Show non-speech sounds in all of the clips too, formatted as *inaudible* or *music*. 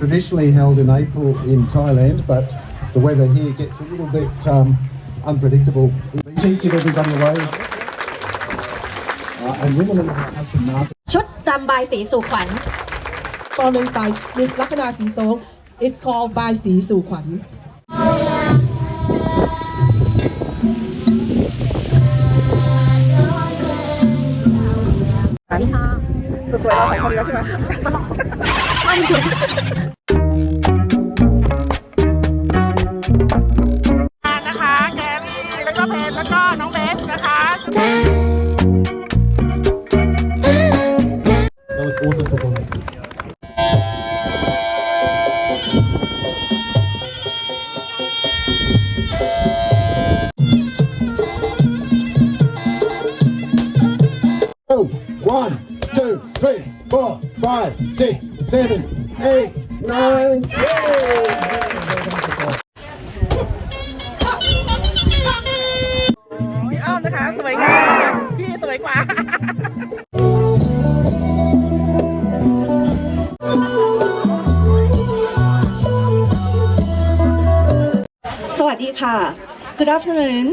traditionally held in April in Thailand, but the weather here gets a little bit um, unpredictable. Please give everybody a wave. Uh, and women and her husband Martha. ชุดรำบายสีสู่ขวัญ performance by Miss Lakana Sisong. It's called Bai Si Su Kwan. สวยๆเราสองคนแล้วใช่ไหม *laughs* นะคะ แกรี่ แล้วก็เพนแล้วก็น้องเบสนะคะ five, six, seven, eight, nine. Yay! พี่อ้อมนะคะ สวยงามพี่สวยกว่า สวัสดีค่ะ Good afternoon,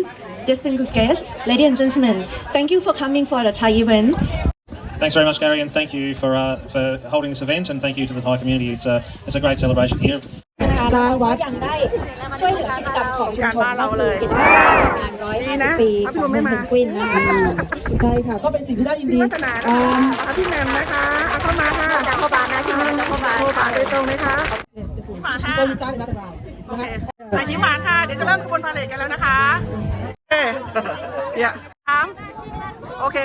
distinguished guests, ladies and gentlemen. Thank you for coming for the Thai event. Thanks very much, Gary, and thank you for uh, for holding this event, and thank you to the Thai community. It's a it's a great celebration here. สร้างวัดยังได้ช่วยเหลือกิจกรรมของชุมการชนบ้านเราเลยกิจกรรมงานร้อยดีห้านะสิบปีพระขพิองรุณไม่เมืองมาเพนกวินนะคะใช่ค่ะก็เป็นสิ่งที่น่ายินพี่ดีวัฒนานะอ่าคะเอาพี่แหมมนะคะเอาเข้ามาค่ะจากพ่อบานนะที่มาจากพ่อบานโทรบาทโดยตรงเลยค่ะยิ้มหวานค่ะก็มีสร้างนักการโอเคอะยิ้มหวานค่ะเดี๋ยวจะเริ่มขบวนพาเหรดกันแล้วนะคะเอ๊ะเดี๋ยวสามโอเค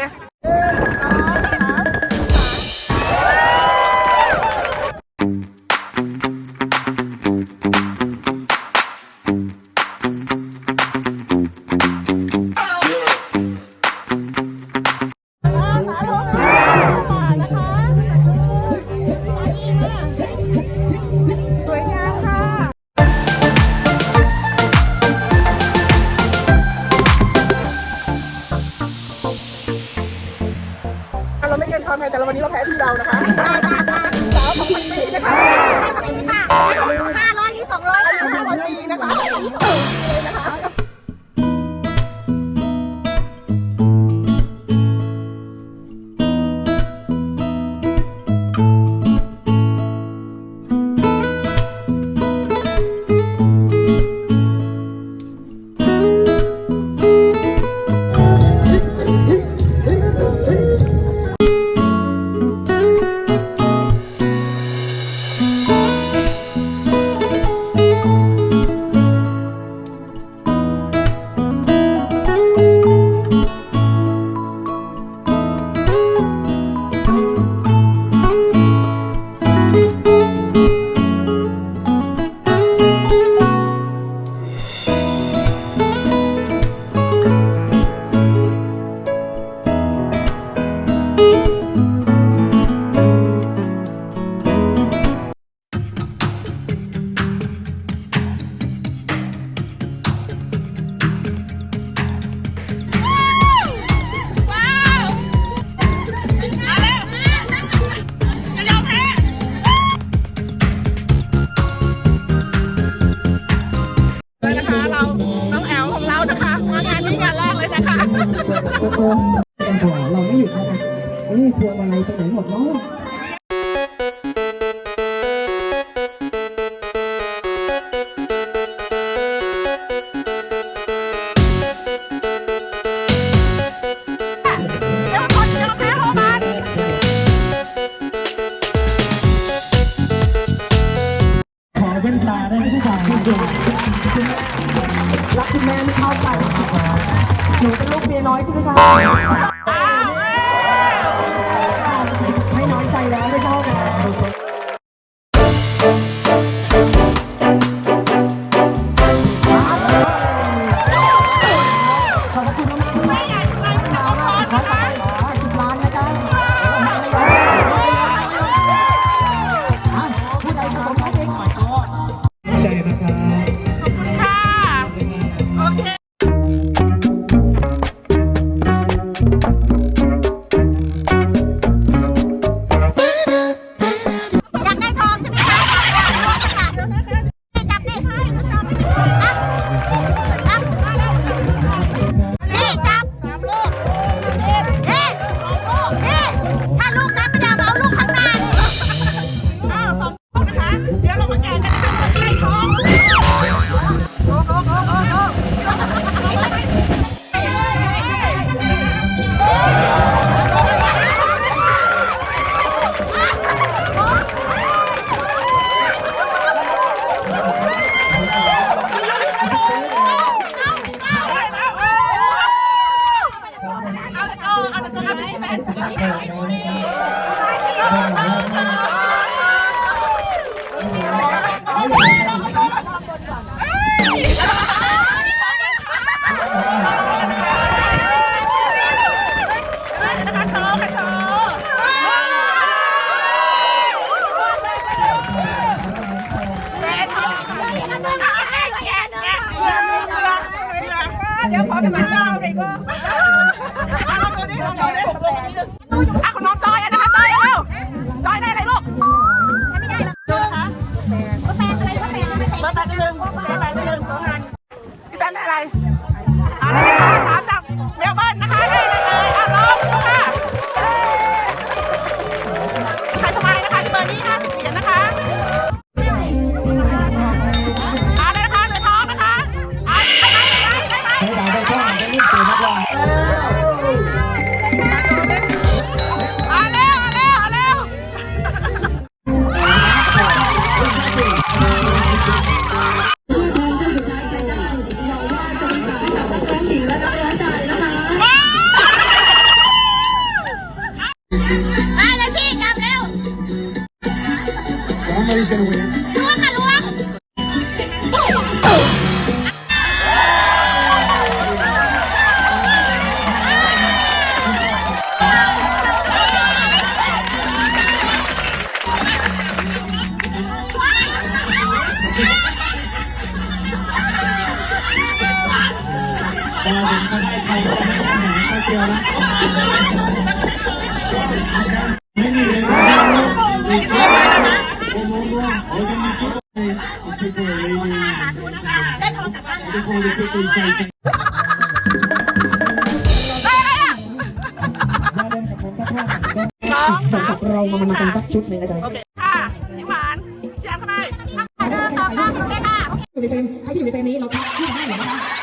ความไทยแต่ละวันนี้เราแพ้พี่เรานะคะ Thử 了 นะคะ เดี๋ยวขอกันมาเจ้าเลยก็ ไม่ใช่เวฟล้วงค่ะล้วงก็ได้ใครก็ได้ใครก็ได้ใครเดียวนะ รามามันกันสักชุดหนึ่งนะจ๊ะโอเคค่ะพี่หวานพี่แอมเข้าไปต่อค่ะโอเคค่ะอยู่ในเฟรมให้ที่อยู่ในเฟรมนี้เราคัดที่ให้เหรียญนะคะ